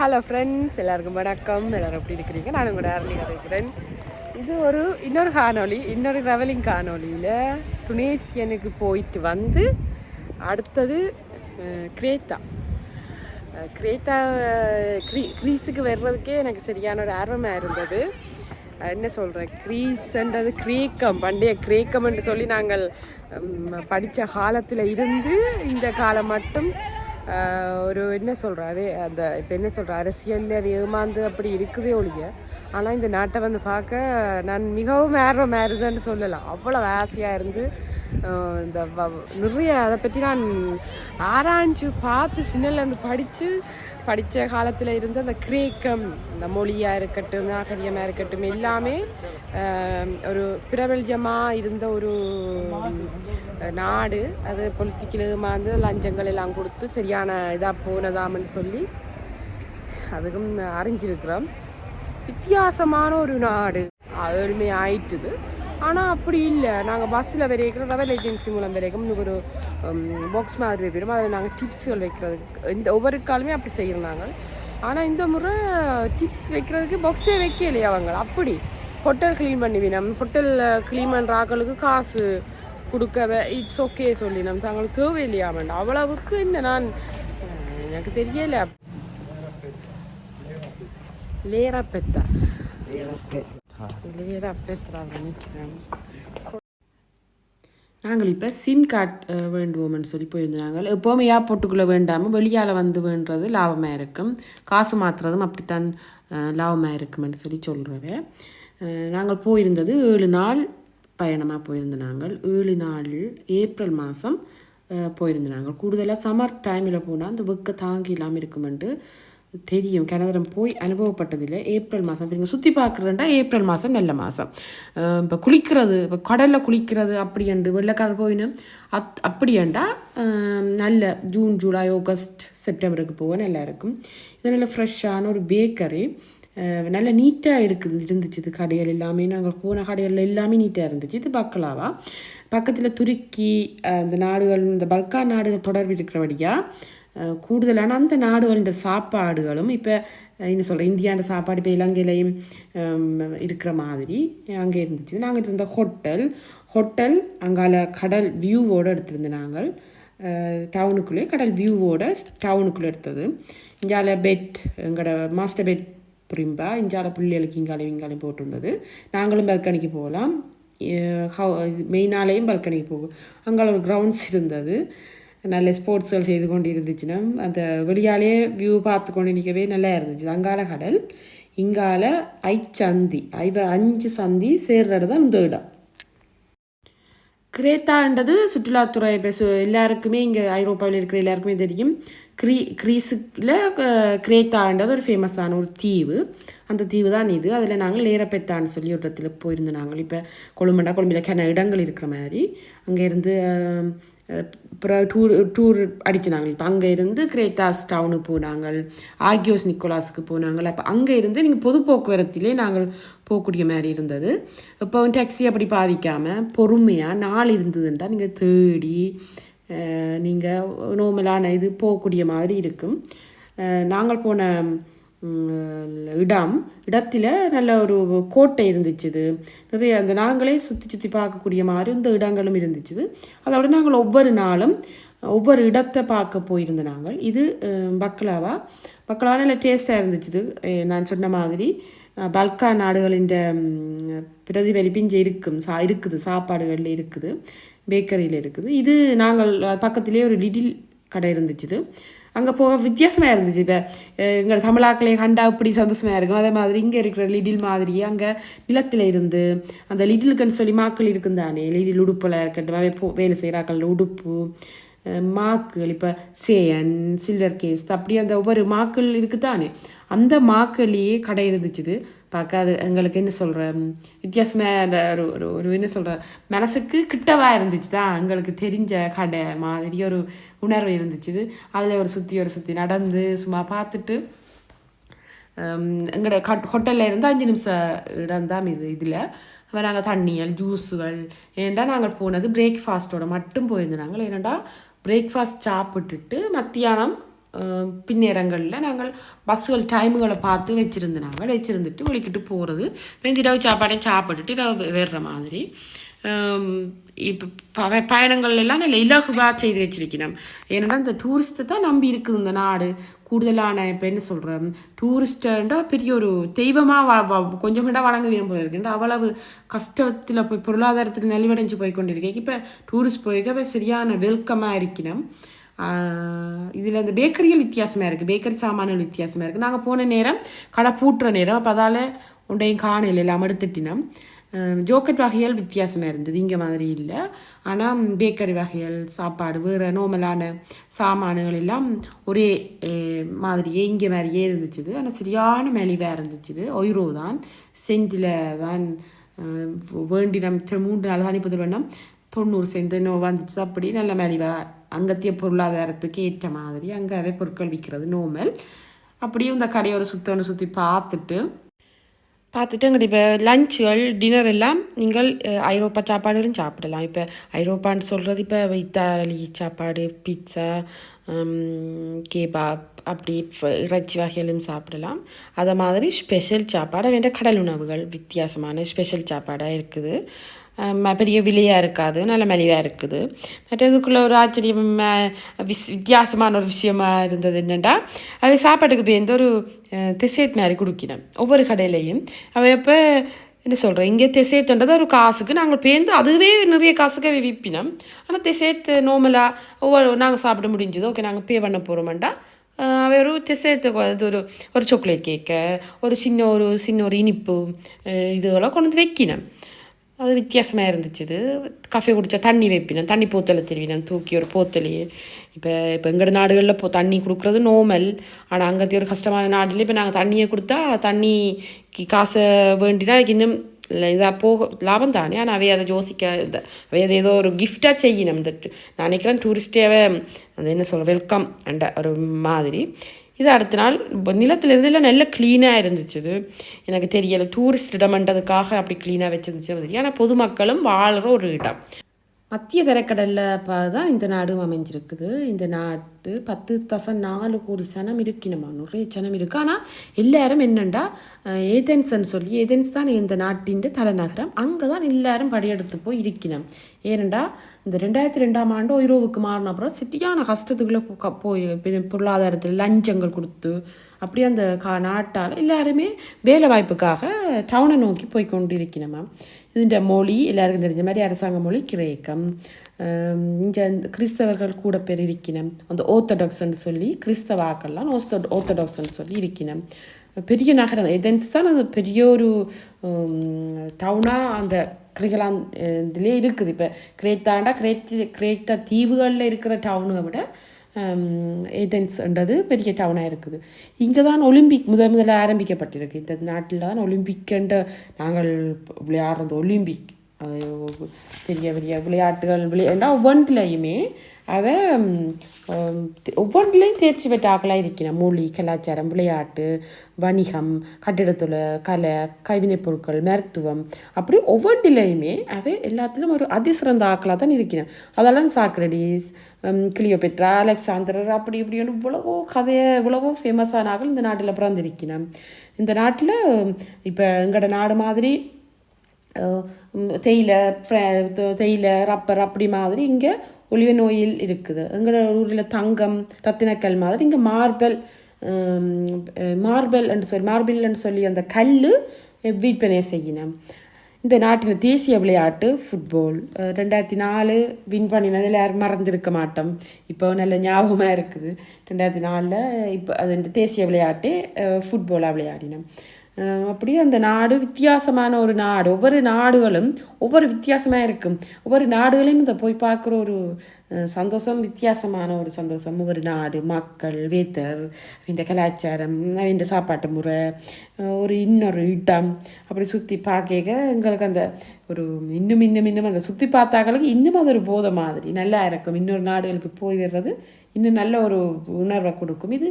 Hello friends எல்லாருக்கும் வணக்கம். எல்லாரும் எப்படி இருக்கிறீங்க? நான் உங்களோட அருளிகா இருக்கிறேன். இது ஒரு இன்னொரு காணொலி இன்னொரு ட்ராவலிங் காணொலியில் துனேசியனுக்கு போயிட்டு வந்து அடுத்தது கிரேத்தா. கிரேத்தா க்ரீ க்ரீஸுக்கு வர்றதுக்கே எனக்கு சரியான ஒரு ஆர்வமாக இருந்தது. என்ன சொல்கிறேன் க்ரீஸ்ன்றது கிரேக்கம் பண்டைய கிரேக்கம்னு சொல்லி நாங்கள் படித்த காலத்தில் இருந்து இந்த காலம் மட்டும் ஒரு என்ன சொல்கிறாரு அந்த இப்போ என்ன சொல்கிற அரசியலில் ஏமாந்து அப்படி இருக்குதே ஒழிய ஆனால் இந்த நாட்டை வந்து பார்க்க நான் மிகவும் ஆர்வம் ஆறுதுன்னு சொல்லலாம். அவ்வளோ ஆசையாக இருந்து இந்த வ- நிறைய அதை பற்றி நான் ஆராய்ஞ்சு பார்த்து சின்னலேருந்து படித்து படித்த காலத்தில் இருந்த அந்த கிரேக்கம் இந்த மொழியாக இருக்கட்டும் நாகரிகமாக இருக்கட்டும் எல்லாமே ஒரு பிரபல்யமாக இருந்த ஒரு நாடு. அது பொலிட்டிக்கலுமா வந்து லஞ்சங்கள் எல்லாம் கொடுத்து சரியான இதாக போனதாமன்னு சொல்லி அதுக்கும் அறிஞ்சிருக்கிறோம். வித்தியாசமான ஒரு நாடு. அருமை ஆயிட்டுது ஆனால் அப்படி இல்லை. நாங்கள் பஸ்ஸில் வரைக்கும் ட்ராவல் ஏஜென்சி மூலம் வரைக்கும் இன்னும் ஒரு பாக்ஸ் மாதிரி வைக்கிறோம். அதில் நாங்கள் டிப்ஸுகள் வைக்கிறதுக்கு இந்த ஒவ்வொரு காலமே அப்படி செய்கிறோம் நாங்கள் ஆனால் இந்த முறை டிப்ஸ் வைக்கிறதுக்கு பாக்ஸே வைக்கலையே அவங்க. அப்படி. ஹோட்டல் க்ளீன் பண்ணிவினோம் ஹோட்டலில் க்ளீன் பண்ணுற ஆக்களுக்கு காசு கொடுக்கவே இட்ஸ் ஓகே சொல்லி நம்ம தங்களுக்கு வேண்டாம் அவ்வளவுக்கு இந்த நான் எனக்கு தெரியல. லேரா பெத்தா. லேரா பெத்ரா நினைக்கிறேன் நாங்கள் இப்போ சிம் கார்டு வேண்டுவோம்னு சொல்லி போயிருந்தாங்க. எப்போவுமே ஏர்போர்ட்டுக்குள்ளே வேண்டாமல் வெளியால் வந்து வேண்டுறது லாபமாக இருக்கும். காசு மாற்றுறதும் அப்படித்தான் லாபமாக இருக்குமென்னு சொல்லி சொல்கிறவே நாங்கள் போயிருந்தது ஏழு நாள் பயணமாக போயிருந்த நாங்கள். ஏழு நாள் ஏப்ரல் மாதம் போயிருந்த நாங்கள். கூடுதலாக சம்மர் டைமில் போனால் அந்த வெக்க தாங்கி இல்லாமல் இருக்குமென்ட்டு தெரியும். கனகரம் போய் அனுபவப்பட்டதில்லை ஏப்ரல் மாதம் இப்போ நீங்கள் சுற்றி பார்க்குறேன்டா ஏப்ரல் மாதம் நல்ல மாதம் இப்போ குளிக்கிறது இப்போ கடலில் குளிக்கிறது அப்படியண்டு வெள்ளைக்காரர் போயின்னு அத் அப்படியண்டா நல்ல ஜூன் ஜூலை ஆகஸ்ட் செப்டம்பருக்கு போக நல்லா இருக்கும் இது நல்ல ஃப்ரெஷ்ஷான ஒரு பேக்கரி நல்ல நீட்டாக இருக்கு இருந்துச்சு இது கடைகள் எல்லாமே நாங்கள் போன கடைகளில் எல்லாமே நீட்டாக இருந்துச்சு இது பக்கலாவா பக்கத்தில் துருக்கி அந்த நாடுகள் இந்த பல்கான் நாடுகள் தொடர்பு இருக்கிறபடியாக கூடுதலான அந்த நாடுகளின் சாப்பாடுகளும் இப்போ என்ன சொல்கிற இந்தியாண்ட சாப்பாடு இப்போ இலங்கையிலையும் இருக்கிற மாதிரி அங்கே இருந்துச்சு. நாங்கள் இருந்த ஹோட்டல் ஹோட்டல் அங்கால கடல் வியூவோடு எடுத்திருந்தோம் நாங்கள். டவுனுக்குள்ளே கடல் வியூவோட டவுனுக்குள்ளே எடுத்தது. இங்கால பெட் எங்களோட மாஸ்டர் பெட் புரிம்பா? இஞ்சால புள்ளிகளுக்கு இங்காலையும் இங்காலையும் போட்டிருந்தது. நாங்களும் பல்கனிக்கு போகலாம். மெயினாலேயும் பல்கனிக்கு போகும் அங்கால ஒரு கிரவுண்ட்ஸ் இருந்தது. நல்ல ஸ்போர்ட்ஸ்கள் செய்து கொண்டு இருந்துச்சுன்னா அந்த வெளியாலே வியூ பார்த்து கொண்டு நிற்கவே நல்லா இருந்துச்சு. அங்கால கடல் இங்கால ஐச்சந்தி. ஐவ அஞ்சு சந்தி சேர்றது தான் இந்த இடம். கிரேத்தான்றது சுற்றுலாத்துறை இப்போ எல்லாருக்குமே இங்கே ஐரோப்பாவில் இருக்கிற எல்லாருக்குமே தெரியும். க்ரீ க்ரீஸுக்கில் கிரேத்தான்றது ஒரு ஃபேமஸான ஒரு தீவு. அந்த தீவு தான் இது. அதில் நாங்கள் லேரப்பெத்தான்னு சொல்லி ஒரு இடத்துல போயிருந்தோம் நாங்கள். இப்போ கொழும்புண்டா கொழும்பில் கன இடங்கள் இருக்கிற மாதிரி. அங்கேருந்து அப்புறம் டூர் டூர் அடிச்சினாங்க. இப்போ அங்கே இருந்து கிரேத்தாஸ் டவுனுக்கு போனாங்கள் ஆகியோஸ் நிக்கோலாஸுக்கு போனாங்கள் அப்போ அங்கே இருந்து நீங்கள் பொது போக்குவரத்திலே நாங்கள் போகக்கூடிய மாதிரி இருந்தது. இப்போ டாக்ஸி அப்படி பாவிக்காமல் பொறுமையாக நாள் இருந்ததுன்றா நீங்கள் தேடி நீங்கள் நோமலான இது போகக்கூடிய மாதிரி இருக்கும். நாங்கள் போன இடம் இடத்துல நல்ல ஒரு கோட்டை இருந்துச்சுது. நிறைய அந்த நாங்களே சுற்றி சுற்றி பார்க்கக்கூடிய மாதிரி இந்த இடங்களும் இருந்துச்சுது. அதோட நாங்கள் ஒவ்வொரு நாளும் ஒவ்வொரு இடத்தை பார்க்க போயிருந்த நாங்கள். இது பக்லாவா? பக்லாவா நல்ல டேஸ்ட்டாக இருந்துச்சுது. நான் சொன்ன மாதிரி பல்கா நாடுகளின் ம், பிரதிபலிப்பு இங்கே இருக்கும் சா இருக்குது சாப்பாடுகளில் இருக்குது பேக்கரியில் இருக்குது. இது நாங்கள் பக்கத்திலே ஒரு லிடில் கடை இருந்துச்சுது. அங்கே போக வித்தியாசமாக இருந்துச்சு இப்போ. எங்கள் தமிழாக்களே கண்டா இப்படி சந்தோஷமாக இருக்கும். அதே மாதிரி இங்கே இருக்கிற லிடில் மாதிரி அங்கே நிலத்தில் இருந்து அந்த லிடிலுக்குன்னு சொல்லி மாக்கள் இருக்கும் தானே லிடில் உடுப்பில் இருக்கட்டும் போ- வேலை செய்கிறாக்கள் உடுப்பு அஹ், மாக்கள் இப்போ சேயன் சில்வர் கேஸ் அப்படி அந்த ஒவ்வொரு மாக்கள் இருக்குதானே? அந்த மாக்கள்லேயே கடை இருந்துச்சுது. பார்க்க அது எங்களுக்கு என்ன சொல்கிற வித்தியாசமாக அந்த ஒரு ஒரு ஒரு என்ன சொல்கிற மனசுக்கு கிட்டவா இருந்துச்சு தான் எங்களுக்கு தெரிஞ்ச கடை மாதிரி ஒரு உணர்வு இருந்துச்சு அதில் ஒரு சுற்றி ஒரு சுற்றி நடந்து சும்மா பார்த்துட்டு எங்களோட கட் ஹோட்டலில் இருந்து அஞ்சு நிமிஷம் இடம் தான் இது இதில். அப்போ நாங்கள் தண்ணியல் ஜூஸுகள் ஏன்டா நாங்கள் போனது பிரேக்ஃபாஸ்ட்டோட மட்டும் போயிருந்தாங்க நாங்கள். ஏன்னாண்டா பிரேக்ஃபாஸ்ட் சாப்பிட்டுட்டு மத்தியானம் பின்னேரங்களில் நாங்கள் பஸ்ஸுகள் டைமுகளை பார்த்து வச்சுருந்து நாங்கள் வச்சுருந்துட்டு வெளிக்கிட்டு போகிறது இப்போ இரவு சாப்பாடே சாப்பிட்டுட்டு இரவு வேறுற மாதிரி இப்போ ப பயணங்கள் எல்லாம் நல்ல இலகுவாக செய்து வச்சிருக்கணும் ஏன்னா இந்த டூரிஸ்ட்டை தான் நம்பி இருக்குது இந்த நாடு கூடுதலான இப்போ என்ன சொல்கிறேன் டூரிஸ்டண்டா பெரிய ஒரு தெய்வமாக வ கொஞ்சம் கூட வழங்க விரும்ப இருக்குன்ற அவ்வளவு கஷ்டத்தில் போய் பொருளாதாரத்தில் நலிவடைஞ்சு போய் கொண்டிருக்கேன் இப்போ டூரிஸ்ட் போய்க்க சரியான வெல்கமாக இருக்கணும் இதில் இந்த பேக்கரியில் வித்தியாசமாக இருக்குது பேக்கரி சாமான்கள் வித்தியாசமாக இருக்குது நாங்கள் போன நேரம் கடை பூட்டுற நேரம் அப்போ அதால் உண்டையும் காணல எல்லாம் எடுத்துட்டினோம். ஜோக்கெட் வகைகள் வித்தியாசமாக இருந்தது. இங்கே மாதிரி இல்லை. ஆனால் பேக்கரி வகைகள் சாப்பாடு வேறு நோமலான சாமான்கள் எல்லாம் ஒரே மாதிரியே இங்கே மாதிரியே இருந்துச்சுது. ஆனால் சரியான மெலிவாக இருந்துச்சுது. ஒய்ரோ தான். சென்டில் தான் வேண்டினம். மூன்று நாள் தான் இப்போ வேணாம் தொண்ணூறு சென்ட் இன்னும் வந்துச்சு. அப்படி நல்ல மலிவாக அங்கத்திய பொருளாதாரத்துக்கு ஏற்ற மாதிரி அங்கேவே பொருட்கள் விற்கிறது நோமல் அப்படியே இந்த கடையை ஒரு ஒன்று சுற்றி பார்த்துட்டு பார்த்துட்டு அங்கிட்ட இப்போ லஞ்சுகள் டின்னர் எல்லாம் நீங்கள் ஐரோப்பா சாப்பாடுகளும் சாப்பிடலாம். இப்போ ஐரோப்பான்னு சொல்கிறது இப்போ இத்தாலி சாப்பாடு பிட்சா கேபாப் அப்படி இறைச்சி வகைகளும் சாப்பிடலாம். அதை மாதிரி ஸ்பெஷல் சாப்பாடு வேண்ட கடல் உணவுகள் வித்தியாசமான ஸ்பெஷல் சாப்பாடாக இருக்குது. பெரிய விலையாக இருக்காது நல்ல மலிவாக இருக்குது. மற்றதுக்குள்ள ஒரு ஆச்சரியம் விஸ் வித்தியாசமான ஒரு விஷயமா இருந்தது என்னென்னா அது சாப்பாட்டுக்கு பேர்ந்து ஒரு திசையத் மாதிரி கொடுக்கினேன் ஒவ்வொரு கடையிலையும். அவள் எப்போ என்ன சொல்கிறேன் இங்கே திசையத்துன்றது ஒரு காசுக்கு நாங்கள் பேர்ந்து அதுவே நிறைய காசுக்கு விற்பினோம் ஆனால் திசையத்து நோமலாக ஒவ்வொரு நாங்கள் சாப்பிட முடிஞ்சது ஓகே நாங்கள் பே பண்ண போகிறோமாண்டா அவ ஒரு திசையத்துக்கு இது ஒரு ஒரு சாக்லேட் கேக்கு ஒரு சின்ன ஒரு சின்ன ஒரு இனிப்பு இதுகளை கொண்டு வந்து வைக்கினேன் அது வித்தியாசமாக இருந்துச்சு இது. கஃபே குடித்தா தண்ணி வைப்பினேன். தண்ணி போத்தலை தெரிவினேன். தூக்கி ஒரு போத்தலையே. இப்போ இப்போ எங்களோட நாடுகளில் போ தண்ணி கொடுக்குறது நோமல் ஆனால் அங்கத்தி ஒரு கஷ்டமான நாட்டில் இப்போ நாங்கள் தண்ணியை கொடுத்தா தண்ணி காசை வேண்டினா இன்னும் இதாக போக லாபம் தானே. ஆனால் அவை அதை யோசிக்க அவை அதை ஏதோ ஒரு கிஃப்டாக செய்யணும். இந்த நான் நினைக்கிறேன் டூரிஸ்டேவே அது என்ன சொல்ல வெல்கம் அண்ட ஒரு மாதிரி. இது அடுத்த நாள் இப்போ நிலத்துல இருந்து எல்லாம் நல்ல க்ளீனாக இருந்துச்சு இது. எனக்கு தெரியலை டூரிஸ்ட் இடம்ன்றதுக்காக அப்படி க்ளீனாக வச்சுருந்துச்சு ஆனால் பொதுமக்களும் வாழ்கிற ஒரு இடம். மத்திய தரைக்கடலில் தான் இந்த நாடும் அமைஞ்சிருக்குது. இந்த நாட்டு பத்து தசம் நாலு கோடி சனம் இருக்கணுமா? நிறைய சனம் இருக்குது ஆனால் எல்லாரும் என்னண்டா? அஹ், ஏதென்ஸ்ன்னு சொல்லி ஏதென்ஸ் தான் இந்த நாட்டின் தலைநகரம். அங்கே தான் எல்லாரும் படையெடுத்து போய் இருக்கணும். ஏனண்டா? இந்த ரெண்டாயிரத்தி ரெண்டாம் ஆண்டு உயிரோவுக்கு மாறின அப்புறம் சிட்டியான கஷ்டத்துக்குள்ளே போய் பொருளாதாரத்தில் லஞ்சங்கள் கொடுத்து அப்படியே அந்த கா நாட்டால் எல்லாருமே வேலை வாய்ப்புக்காக டவுனை நோக்கி போய் கொண்டு இருக்கணும் இதுன்ற மொழி எல்லாருக்கும் தெரிஞ்ச மாதிரி அரசாங்க மொழி கிரேக்கம். இங்கே கிறிஸ்தவர்கள் கூட பேர் இருக்கணும் அந்த ஓர்த்தடாக்ஸ்ன்னு சொல்லி கிறிஸ்தவாக்கள்லாம் ஓஸ்தோ ஓர்த்தடாக்ஸ்ன்னு சொல்லி இருக்கணும் பெரிய நகரம் ஏதென்ஸ் தான் அது பெரிய ஒரு டவுனாக அந்த கிரிகலான் இதிலே இருக்குது. இப்போ கிரேத்தாண்டா கிரேத்தி கிரேத்தா தீவுகளில் இருக்கிற டவுனை விட ஏதென்ஸ் என்றது பெரிய டவுனாக இருக்குது. இங்கே தான் ஒலிம்பிக் முதல் முதல்ல ஆரம்பிக்கப்பட்டிருக்கு. இந்த நாட்டில் தான் ஒலிம்பிக்ன்ற நாங்கள் விளையாடுறது ஒலிம்பிக் பெரிய பெரிய விளையாட்டுகள் விளையாண்டா ஒவ்வொன்றிலையுமே அவ ஒவ்வொன்றிலையும் தேர்ச்சி பெற்ற ஆக்களாக இருக்கிறேன் மொழி கலாச்சாரம் விளையாட்டு வணிகம் கட்டிடத்துல கலை கைவினைப் பொருட்கள் மருத்துவம். அப்படி ஒவ்வொன்றிலையுமே அவை எல்லாத்திலும் ஒரு அதிசிறந்த ஆக்களாக தான் இருக்கிறான் அதெல்லாம் சாக்ரடிஸ் கிளியோபெட்ரா அலெக்சாந்தரர் அப்படி இப்படின்னு இவ்வளவோ கதையை இவ்வளவோ ஃபேமஸான ஆக்கள் இந்த நாட்டில் பிறந்திருக்கிறான் இந்த நாட்டில் இப்போ எங்களோட நாடு மாதிரி தேயிலை ஃப்ர- தேயிலை ரப்பர் அப்படி மாதிரி இங்கே ஒளிவ நோயில் இருக்குது. எங்களோட ஊரில் தங்கம் ரத்தினக்கல் மாதிரி இங்கே மார்பல் மார்பல் என்று சொல்லி மார்பிள்னு சொல்லி அந்த கல் விற்பனை செய்யணும் இந்த நாட்டின் தேசிய விளையாட்டு ஃபுட்பால் ரெண்டாயிரத்தி நாலு வின் பண்ணினது யாரும் மறந்துருக்க மாட்டோம். இப்போ நல்ல ஞாபகமாக இருக்குது. ரெண்டாயிரத்தி நாலில் இப்போ அது தேசிய விளையாட்டு ஃபுட்பாலாக விளையாடினோம். அப்படியே அந்த நாடு வித்தியாசமான ஒரு நாடு. ஒவ்வொரு நாடுகளும் ஒவ்வொரு வித்தியாசமாக இருக்கும். ஒவ்வொரு நாடுகளையும் இந்த போய் பார்க்குற ஒரு சந்தோஷம் வித்தியாசமான ஒரு சந்தோஷம். ஒவ்வொரு நாடு மக்கள் வேத்தர் அவன் கலாச்சாரம் அவன் சாப்பாட்டு முறை ஒரு இன்னொரு இடம். அப்படி சுற்றி பார்க்க எங்களுக்கு அந்த ஒரு இன்னும் இன்னும் இன்னும் அந்த சுற்றி பார்த்தாக்களுக்கு இன்னும் அது ஒரு போதை மாதிரி நல்லா இருக்கும். இன்னொரு நாடுகளுக்கு போய் வர்றது இன்னும் நல்ல ஒரு உணர்வை கொடுக்கும். இது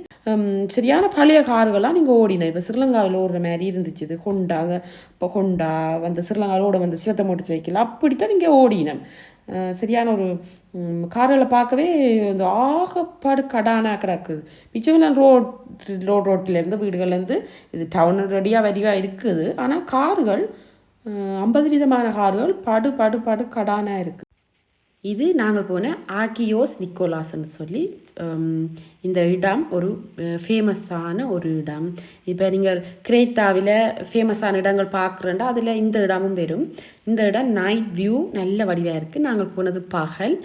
சரியான பழைய கார்களாக நீங்கள் ஓடின இப்போ ஸ்ரீலங்காவில் ஓடுற மாதிரி இருந்துச்சு இது. ஹொண்டா இப்போ ஹொண்டா வந்து ஸ்ரீலங்காவில் ஓட வந்து சிவத்த மோட்டர் சைக்கிள் அப்படித்தான் நீங்கள் ஓடினோம். சரியான ஒரு கார்களை பார்க்கவே இந்த ஆகப்பாடு கடானாக கிடக்குது. மிச்சமெல்லாம் ரோட் ரோட் ரோட்டிலேருந்து வீடுகள்லேருந்து இது டவுன் ரெடியாக வரிவாக இருக்குது. ஆனால் கார்கள் ஐம்பது விதமான கார்கள் படு படு படு கடானா இருக்குது இது நாங்கள் போன ஆக்கியோஸ் நிக்கோலாஸ்ன்னு சொல்லி இந்த இடம் ஒரு ஃபேமஸான ஒரு இடம். இப்போ நீங்கள் கிரேத்தாவில் ஃபேமஸான இடங்கள் பார்க்குறேன்டா அதில் இந்த இடமும் வரும். இந்த இடம் நைட் வியூ நல்ல வடிவாக இருக்குது நாங்கள் போனது பகல்.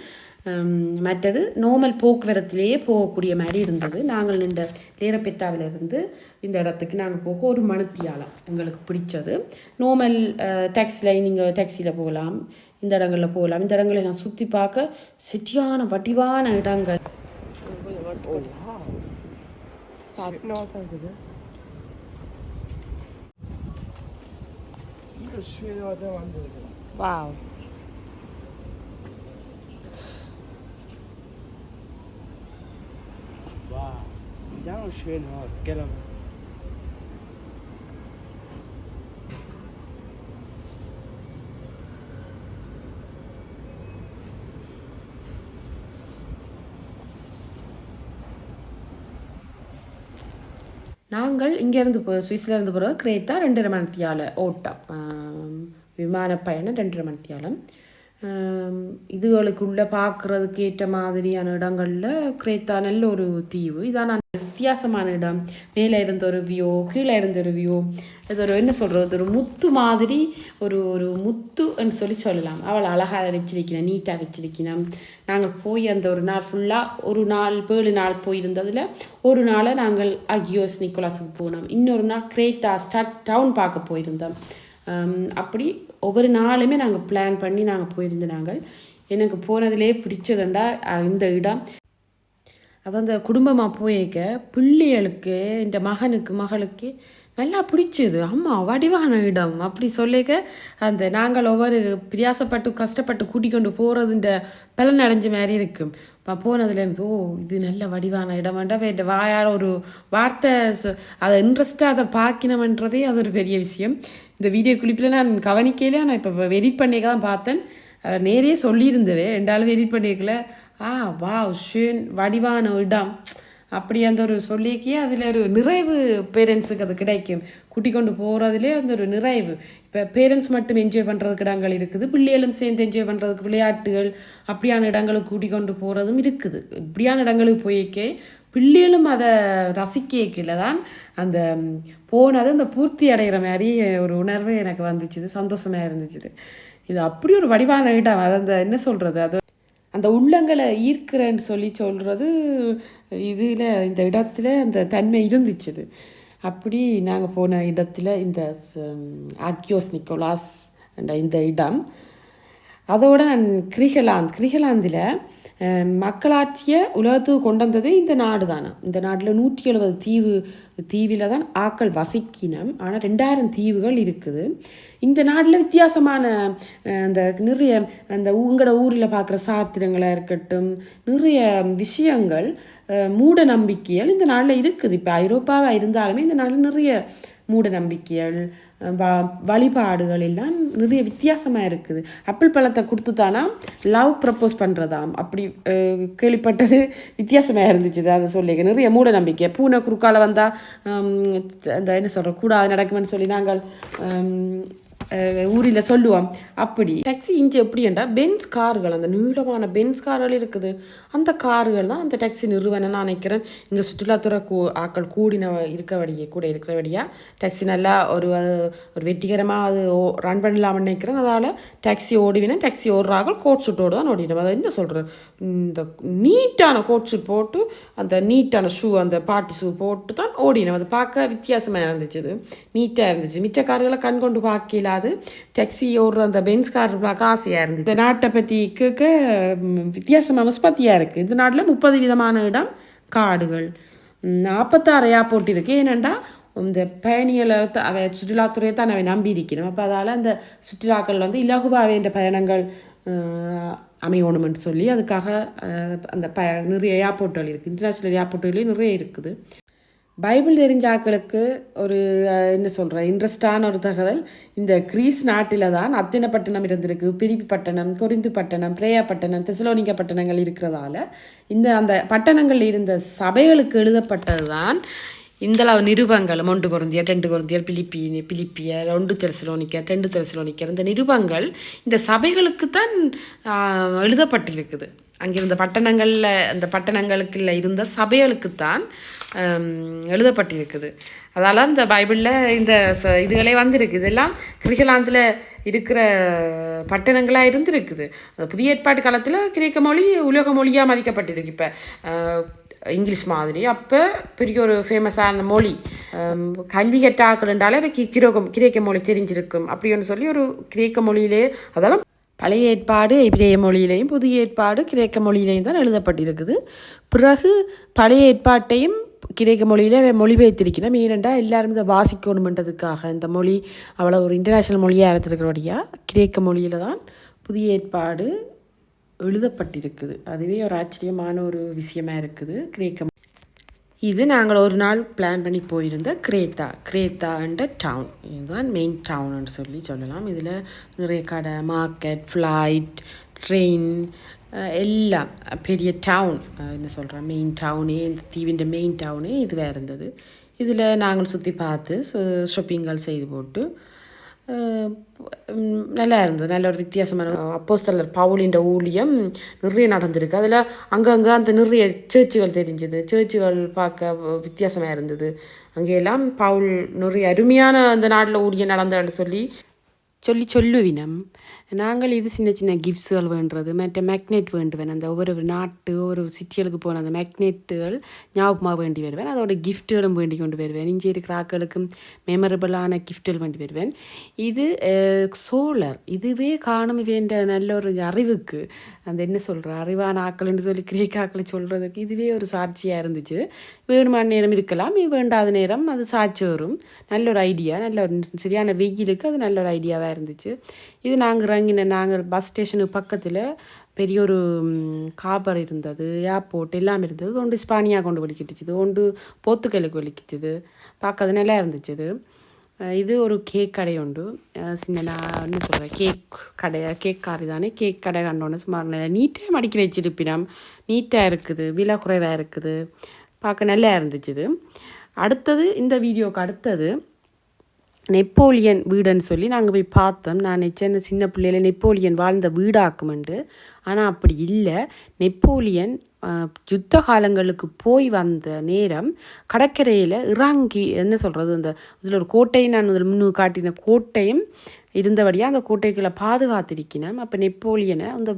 மற்றது நோமல் போக்குவரத்துலேயே போகக்கூடிய மாதிரி இருந்தது. நாங்கள் நின்ற லேரப்பெட்டாவிலிருந்து இந்த இடத்துக்கு நாங்கள் போக ஒரு மணத்தியாலம் எங்களுக்கு பிடிச்சது. நோமல் டாக்ஸியில் நீங்கள் டாக்ஸியில் போகலாம் இந்த இடங்களில் போகலாம். இந்த இடங்களை நான் சுற்றி பார்க்க சிட்டியான வடிவான இடங்கள். Wow Wow. Ja, schön hart, gell? நாங்கள் இங்கேருந்து போ சுவிஸ்லேருந்து போகிறோம் கிரேத்தா ரெண்டரை மணித்தியால ஓட்டம் விமான பயணம் ரெண்டரை மணித்தியாலம் இதுகளுக்குள்ள பார்க்குறதுக்கு ஏற்ற மாதிரியான இடங்களில் கிரேத்தா நல்ல ஒரு தீவு. இதான் நான் வித்தியாசமான இடம். மேலே இருந்த ஒரு வியூ கீழே இருந்த ஒரு வியூ. இது ஒரு என்ன சொல்கிறது ஒரு முத்து மாதிரி ஒரு ஒரு முத்துன்னு சொல்லி சொல்லலாம். அவள் அழகாக வச்சிருக்கணும் நீட்டாக வச்சிருக்கணும். நாங்கள் போய் அந்த ஒரு நாள் ஃபுல்லாக ஒரு நாள் ஏழு நாள் போயிருந்ததில் ஒரு நாளை நாங்கள் அகியோஸ் நிக்கோலாஸுக்கு போனோம். இன்னொரு நாள் கிரேத்தா ஸ்டார்ட் டவுன் பார்க்க போயிருந்தோம். அப்படி ஒவ்வொரு நாளுமே நாங்கள் பிளான் பண்ணி நாங்கள் போயிருந்தோம் நாங்கள் எனக்கு போனதிலே பிடிச்சதுண்டா இந்த இடம். அது அந்த குடும்பமாக போயிருக்க பிள்ளைகளுக்கு இந்த மகனுக்கு மகளுக்கு நல்லா பிடிச்சது. அம்மா வடிவான இடம். அப்படி சொல்லிக்க அந்த நாங்கள் ஒவ்வொரு பிரியாசப்பட்டு கஷ்டப்பட்டு கூட்டிக் கொண்டு போகிறதுன்ற பலன் அடைஞ்ச மாதிரி இருக்கும். இப்போ போனதுலேருந்து ஓ இது நல்ல வடிவான இடம் வேண்டாம் வேறு வாயால் ஒரு வார்த்தை அதை இன்ட்ரெஸ்ட்டாக அதை பார்க்கணுமன்றதே அது ஒரு பெரிய விஷயம். இந்த வீடியோ கிளிப்பில் நான் கவனிக்கையிலே நான் இப்போ வெரிட் பண்ணிக்க தான் பார்த்தேன். நேரே சொல்லியிருந்தவே ரெண்டாலும் வெரிட் பண்ணிக்கல ஆ வா ஷேன் வடிவான இடம். அப்படி அந்த ஒரு சொல்லிக்கே அதில் ஒரு நிறைவு பேரண்ட்ஸுக்கு அது கிடைக்கும். குட்டி கொண்டு போகிறதுலே அந்த ஒரு நிறைவு. இப்போ பேரண்ட்ஸ் மட்டும் என்ஜாய் பண்ணுறதுக்கு இடங்கள் இருக்குது. பிள்ளைகளும் சேர்ந்து என்ஜாய் பண்ணுறதுக்கு விளையாட்டுகள் அப்படியான இடங்களுக்கு கூட்டி கொண்டு போகிறதும் இருக்குது. இப்படியான இடங்களுக்கு போய்க்கே பிள்ளைகளும் அதை ரசிக்கல தான் அந்த போனது அந்த பூர்த்தி அடைகிற மாதிரி ஒரு உணர்வு எனக்கு வந்துச்சு சந்தோஷமாக இருந்துச்சு இது அப்படி ஒரு வடிவான இடம் அது அந்த என்ன சொல்கிறது அது அந்த உள்ளங்களை ஈர்க்கிறேன்னு சொல்லி சொல்கிறது இதில் இந்த இடத்துல அந்த தன்மை இருந்துச்சுது. அப்படி நாங்கள் போன இடத்துல இந்த ஆக்கியோஸ் நிக்கோலாஸ் என்ற இந்த இடம். அதோட நான் கிரிகலாந்து கிரிகலாந்தில் மக்களாட்சியை உலகத்துக்கு கொண்டு வந்தது இந்த நாடு தானே? இந்த நாட்டில் நூற்றி எழுபது தீவு தீவில் தான் ஆக்கள் வசிக்கினம். ஆனால் ரெண்டாயிரம் தீவுகள் இருக்குது. இந்த நாட்டில் வித்தியாசமான அந்த நிறைய அந்த உங்களோட ஊரில் பார்க்குற சாத்திரங்களாக இருக்கட்டும் நிறைய விஷயங்கள் மூட நம்பிக்கைகள் இந்த நாட்டில் இருக்குது. இப்போ ஐரோப்பாவாக இருந்தாலுமே இந்த நாட்டில் நிறைய மூட நம்பிக்கைகள் வழிபாடுகள் எல்லாம் நிறைய வித்தியாசமாக இருக்குது. ஆப்பிள் பழத்தை கொடுத்து தானா லவ் ப்ரப்போஸ் பண்ணுறதாம் அப்படி கேள்விப்பட்டது வித்தியாசமாக இருந்துச்சு அதை சொல்லிக்க. நிறைய மூட நம்பிக்கை. பூனை குறுக்கால வந்தால் அந்த என்ன சொல்கிற கூடாது நடக்குமென்னு சொல்லி நாங்கள் ஊரில் சொல்லுவோம் அப்படி. டாக்ஸி இஞ்சி எப்படின்னா பென்ஸ் கார்கள் அந்த நீளமான பென்ஸ் கார்கள் இருக்குது. அந்த கார்கள் தான் அந்த டாக்ஸி நிறுவனம் நான் நினைக்கிறேன். இங்கே சுற்றுலாத்துறை கூ ஆக்கள் கூடின இருக்கபடியே கூட இருக்கிறபடியா டாக்ஸி நல்லா ஒரு ஒரு வெற்றிகரமாக அது ரன் பண்ணலாம்னு நினைக்கிறேன். அதால் டாக்ஸி ஓடுவினா. டாக்ஸி ஓடுறாங்க கோட் ஷூட்டோடு தான் ஓடிடும். அதை என்ன சொல்கிறேன் இந்த நீட்டான கோட் ஷூட் போட்டு அந்த நீட்டான ஷூ அந்த பாட்டி ஷூ போட்டு தான் ஓடினோம் அது பார்க்க வித்தியாசமாக இருந்துச்சு நீட்டாக இருந்துச்சு. மிச்ச கார்களை கண் கொண்டு பார்க்கலாது டாக்ஸி ஓடுற அந்த பென்ஸ் கார் ஆசையாக இருந்துச்சு. இந்த நாட்டை பற்றி கேட்க வித்தியாசமாக முஸ்பத்தியாக இருக்குது இந்த நாட்டில் முப்பது விதமான இடம் காடுகள். நாற்பத்தாறு ஏர்போர்ட் இருக்குது ஏனெண்டா இந்த பயணிகளை த- அவை சுற்றுலாத்துறையை தான் அவை நம்பி இருக்கணும் அப்போ அதால் அந்த சுற்றுலாக்கள் வந்து இலகுவாக இந்த பயணங்கள் அஹ், அமையணும்னு சொல்லி அதுக்காக அந்த ப நிறைய ஏர்போர்ட்டுகள் இருக்குது இன்டர்நேஷ்னல் ஏர்போர்ட்டுகளே நிறைய இருக்குது. பைபிள் தெரிஞ்ச ஆட்களுக்கு ஒரு என்ன சொல்கிற இன்ட்ரெஸ்டான ஒரு தகவல். இந்த கிரீஸ் நாட்டில் தான் அத்தின பட்டணம் இருந்திருக்கு. பிரிப்பு பட்டணம் குறிந்து பட்டணம் பிரேயா பட்டணம் தெசலோனிக்க பட்டணங்கள் இருக்கிறதால. இந்த அந்த பட்டணங்கள் இருந்த சபைகளுக்கு எழுதப்பட்டது தான் இந்த நிருபங்கள். ஒன்று குருந்தியர் ரெண்டு குருந்தியர் பிலிப்பி பிலிப்பியர் ஒன்று தெரசலோனிக்கர் ரெண்டு தெரசலோனிக்கர் இந்த நிருபங்கள் இந்த சபைகளுக்கு தான் எழுதப்பட்டிருக்குது. அங்கிருந்த பட்டணங்களில் அந்த பட்டணங்களுக்குள்ள இருந்த சபைகளுக்குத்தான் எழுதப்பட்டிருக்குது. அதால இந்த பைபிளில் இந்த ச- இதுகளே வந்திருக்கு. இதெல்லாம் கிரிகலாந்தில் இருக்கிற பட்டணங்களாக இருந்திருக்குது. புதிய ஏற்பாட்டு காலத்தில் கிரேக்க மொழி உலக மொழியாக மதிக்கப்பட்டிருக்கு. இப்போ இங்கிலீஷ் மாதிரி. அப்போ பெரிய ஒரு ஃபேமஸான மொழி கல்வி கற்றாக்கள்ன்றாலே என்றாலே கிரோகம் கிரேக்க மொழி தெரிஞ்சிருக்கும். அப்படின்னு சொல்லி ஒரு கிரேக்க மொழியிலே அதெல்லாம் பழைய ஏற்பாடு எபிரேய மொழியிலையும் புதிய ஏற்பாடு கிரேக்க மொழியிலையும் தான் எழுதப்பட்டிருக்குது. பிறகு பழைய ஏற்பாட்டையும் கிரேக்க மொழியில் மொழிபெயர்த்திருக்கிறோம். ஏனென்றால் எல்லாரும் இதை வாசிக்கணுமென்றதுக்காக. இந்த மொழி அவ்வளோ ஒரு இன்டர்நேஷ்னல் மொழியாக இருந்திருக்கிறபடியாக கிரேக்க மொழியில் தான் புதிய ஏற்பாடு எழுதப்பட்டிருக்குது. அதுவே ஒரு ஆச்சரியமான ஒரு விஷயமா இருக்குது. கிரேக்க இது நாங்கள் ஒரு நாள் பிளான் பண்ணி போயிருந்த கிரேத்தா. கிரேத்தான்ற டவுன் இதுதான் மெயின் டவுன்னு சொல்லி சொல்லலாம். இதில் நிறைய கடை மார்க்கெட் ஃப்ளைட் ட்ரெயின் எல்லாம். பெரிய டவுன் என்ன சொல்கிறேன் மெயின் டவுனே இந்த தீவின் மெயின் டவுனே இதுவாக இருந்தது. இதில் நாங்கள் சுற்றி பார்த்து ஷாப்பிங்கள் செய்து போட்டு நல்லா இருந்தது நல்ல ஒரு வித்தியாசமான அப்போஸ்தலர் பவுலின்ற ஊழியம் நிறைய நடந்திருக்கு. அதில் அங்கங்கே அந்த நிறைய சேர்ச்சுகள் தெரிஞ்சது. சேர்ச்சுகள் பார்க்க வித்தியாசமாக இருந்தது. அங்கெல்லாம் பவுல் நிறைய அருமையான அந்த நாட்டில் ஊழியம் நடந்தான்னு சொல்லி சொல்லி சொல்லுவினம். நாங்கள் இது சின்ன சின்ன கிஃப்ட்ஸுகள் வேண்டுறது மற்ற மேக்னெட் வேண்டுவேன். அந்த ஒவ்வொரு நாட்டு ஒவ்வொரு சிட்டிகளுக்கு போன அந்த மேக்னெட்டுகள் ஞாபகமாக வேண்டி வருவேன். அதோட கிஃப்ட்டுகளும் வேண்டி கொண்டு வருவேன். இஞ்சி இருக்கிற ஆக்களுக்கும் மெமரபிளான கிஃப்ட்டுகள் வேண்டி வருவேன். இது சோலர் இதுவே காணும் வேண்ட நல்ல ஒரு அறிவுக்கு அந்த என்ன சொல்கிற அறிவான ஆக்கள்னு சொல்லி கிரேக்க ஆக்களை சொல்கிறதுக்கு இதுவே ஒரு சாட்சியாக இருந்துச்சு. வேணுமான நேரம் இருக்கலாம். வேண்டாத நேரம் அது சாட்சி வரும். நல்ல ஒரு ஐடியா நல்ல ஒரு சரியான வெயிலுக்கு அது நல்ல ஒரு ஐடியாவாக இருந்துச்சு. இது நாங்கள் இறங்கின நாங்கள் பஸ் ஸ்டேஷனுக்கு பக்கத்தில் பெரிய ஒரு காபர் இருந்தது. ஏர்போர்ட் எல்லாம் இருந்தது. ஒன்று ஸ்பானியா கொண்டு வலிக்கிட்டுச்சுது ஒன்று போர்த்துக்கலுக்கு வெளிக்கிச்சுது பார்க்கறது நல்லா இருந்துச்சு இது ஒரு கேக் கடை உண்டு. சின்ன நான் என்ன சொல்கிறேன் கேக் கடையை கேக் காரி தானே கேக் கடை கண்டோன்னே சுமார் நீட்டாக மடிக்கி வச்சிருப்பினம். நீட்டாக இருக்குது விலை குறைவாக இருக்குது. பார்க்க நல்லா இருந்துச்சு இது அடுத்தது இந்த வீடியோவுக்கு அடுத்தது நெப்போலியன் வீடுன்னு சொல்லி நாங்கள் போய் பார்த்தோம். நான் சின்ன சின்ன பிள்ளையில நெப்போலியன் வாழ்ந்த வீடாக்குமெண்டு. ஆனால் அப்படி இல்லை. நெப்போலியன் யுத்த காலங்களுக்கு போய் வந்த நேரம் கடற்கரையில் இறங்கி என்ன சொல்கிறது அந்த இதில் ஒரு கோட்டை நான் அதில் முன்னு காட்டின கோட்டையும் இருந்தபடியாக அந்த கோட்டைக்குள்ளே பாதுகாத்திருக்கிறேன் அப்போ நெப்போலியனை அந்த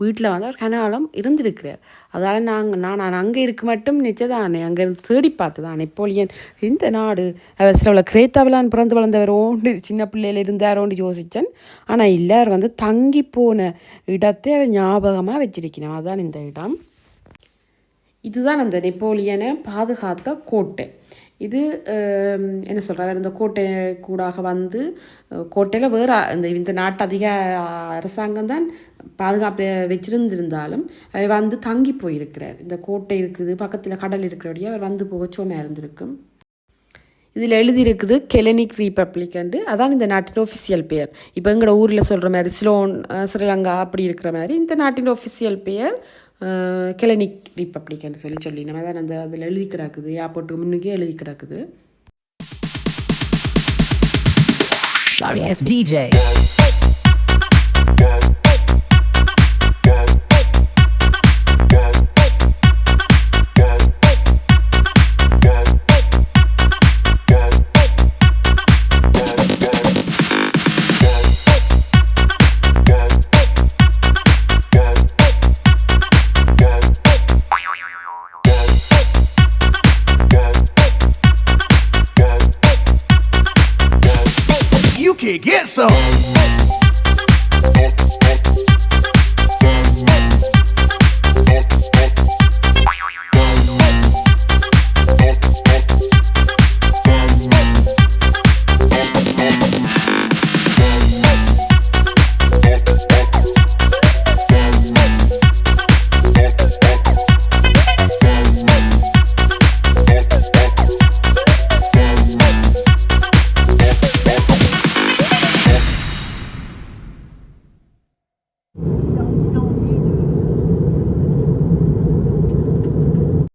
வீட்டில் வந்து அவர் கனகாலம் இருந்திருக்கிறார். அதால் நாங்கள் நான் நான் அங்கே இருக்க மட்டும் நிச்சயதானே அங்கே இருந்து தேடி பார்த்து தான் நெப்போலியன் இந்த நாடு அவர் சில கிரேத்தாவிலான் பிறந்து வளர்ந்தவர் ஓண்டு சின்ன பிள்ளையில இருந்தாரோன்னு யோசித்தேன் ஆனால் இல்லை வந்து தங்கி போன இடத்தை அவர் ஞாபகமாக வச்சிருக்கிறேன் அதான் இந்த இடம். இதுதான் அந்த நெப்போலியனை பாதுகாத்த கோட்டை. இது என்ன சொல்கிறாங்க இந்த கோட்டை கூடாக வந்து கோட்டையில் வேறு இந்த இந்த நாட்டு அதிக அரசாங்கம் தான் பாதுகாப்பு வச்சிருந்திருந்தாலும் அவர் வந்து தங்கி போயிருக்கிறார். இந்த கோட்டை இருக்குது பக்கத்தில் கடல் இருக்கிறபடியே அவர் வந்து போக இருந்திருக்கும் இதில் எழுதியிருக்குது கெலனிக் ரீபப்ளிக்கண்டு அதான் இந்த நாட்டின் ஒஃபிஷியல் பெயர். இப்போ எங்களோட ஊரில் சொல்கிற மாதிரி ஸ்லோன் ஸ்ரீலங்கா அப்படி இருக்கிற மாதிரி இந்த நாட்டின் ஒஃபிஷியல் பெயர் கிளனிக் கெலனிக் சொல்லி சொல்லி நம்ம தான் அந்த அதில் எழுதி கிடக்குது ஏர்போர்ட்டுக்கு முன்னுக்கே எழுதி கிடக்குது Sorry it's DJ.